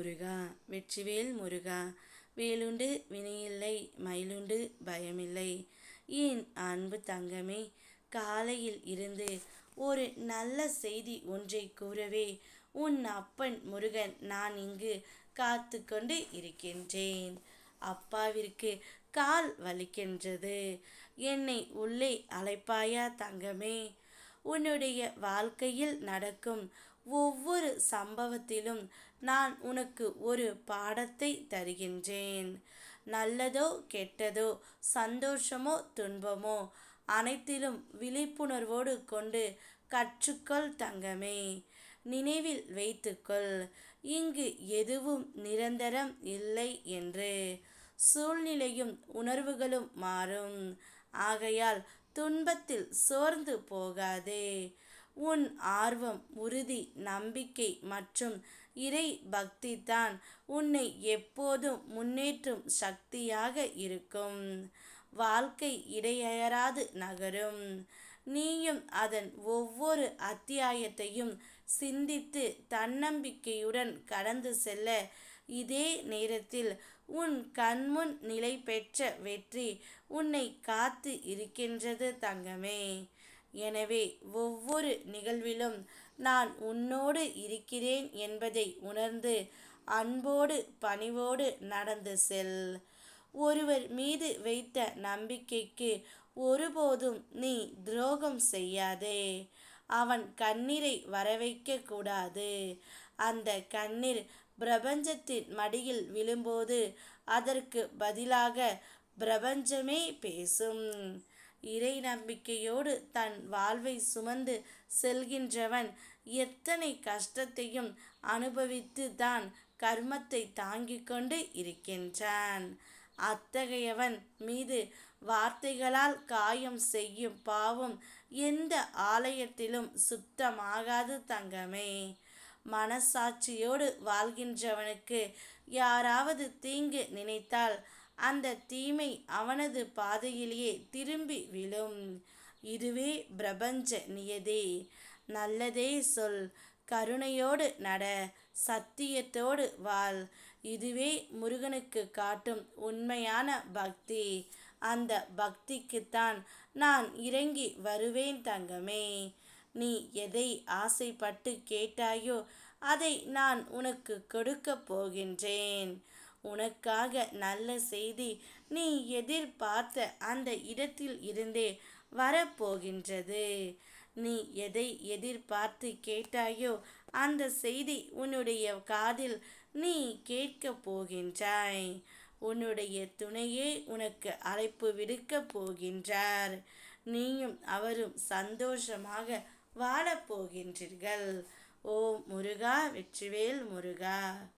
முருகா வெற்றிவேல் முருகா வேலுண்டு வினையில்லை மயிலுண்டு பயமில்லை. என் அன்பு தங்கமே காலையில் இருந்து ஒரு நல்ல செய்தி ஒன்றை கூறவே உன் அப்பன் முருகன் நான் இங்கு காத்து கொண்டு இருக்கின்றேன். அப்பாவிற்கு கால் வலிக்கின்றது. என்னை உள்ளே அழைப்பாயா தங்கமே? உன்னுடைய வாழ்க்கையில் நடக்கும் ஒவ்வொரு சம்பவத்திலும் நான் உனக்கு ஒரு பாடத்தை தருகின்றேன். நல்லதோ கெட்டதோ சந்தோஷமோ துன்பமோ அனைத்திலும் விழிப்புணர்வோடு கொண்டு கற்றுக்கொள் தங்கமே. நினைவில் வைத்துக்கொள். இங்கு எதுவும் நிரந்தரம் இல்லை என்று. சூழ்நிலையும் உணர்வுகளும் மாறும். ஆகையால் துன்பத்தில் சோர்ந்து போகாதே. உன் ஆர்வம் உறுதி நம்பிக்கை மற்றும் இறை பக்தி தான் உன்னை எப்போதும் முன்னேற்றும் சக்தியாக இருக்கும். வாழ்க்கை இடையறாது நகரும். நீயும் அதன் ஒவ்வொரு அத்தியாயத்தையும் சிந்தித்து தன்னம்பிக்கையுடன் கடந்து செல்ல இதே நேரத்தில் உன் கண்முன் நிலை பெற்ற வெற்றி உன்னை காத்து இருக்கின்றது தங்கமே. எனவே ஒவ்வொரு நிகழ்விலும் நான் உன்னோடு இருக்கிறேன் என்பதை உணர்ந்து அன்போடு பணிவோடு நடந்து செல். ஒருவர் மீது வைத்த நம்பிக்கைக்கு ஒருபோதும் நீ துரோகம் செய்யாதே. அவன் கண்ணீரை வரவைக்க கூடாது அந்த கண்ணீர் பிரபஞ்சத்தின் மடியில் விழும்போது அதற்கு பதிலாக பிரபஞ்சமே பேசும். இறை நம்பிக்கையோடு தன் வாழ்வை சுமந்து செல்கின்றவன் எத்தனை கஷ்டத்தையும் அனுபவித்து தான் கர்மத்தை தாங்கிக் கொண்டு இருக்கின்றான். அத்தகையவன் மீது வார்த்தைகளால் காயம் செய்யும் பாவம் எந்த ஆலயத்திலும் சுத்தமாகாது தங்கமே. மனசாட்சியோடு வாழ்கின்றவனுக்கு யாராவது தீங்கு நினைத்தால் அந்த தீமை அவனது பாதையிலேயே திரும்பி விழும். இதுவே பிரபஞ்ச நியதி. நல்லதே சொல். கருணையோடு நட சத்தியத்தோடு வாழ். இதுவே முருகனுக்கு காட்டும் உண்மையான பக்தி. அந்த பக்திக்குத்தான் நான் இறங்கி வருவேன் தங்கமே. நீ எதை ஆசைப்பட்டு கேட்டாயோ அதை நான் உனக்கு கொடுக்க போகின்றேன். உனக்காக நல்ல செய்தி நீ எதிர்பார்த்த அந்த இடத்தில் இருந்தே வரப்போகின்றது நீ எதை எதிர்பார்த்து கேட்டாயோ அந்த செய்தி உன்னுடைய காதில் நீ கேட்க போகின்றாய். உன்னுடைய துணையே உனக்கு அழைப்பு விடுக்க போகின்றார். நீயும் அவரும் சந்தோஷமாக வாழப்போகின்றீர்கள் ஓ முருகா வெற்றிவேல் முருகா!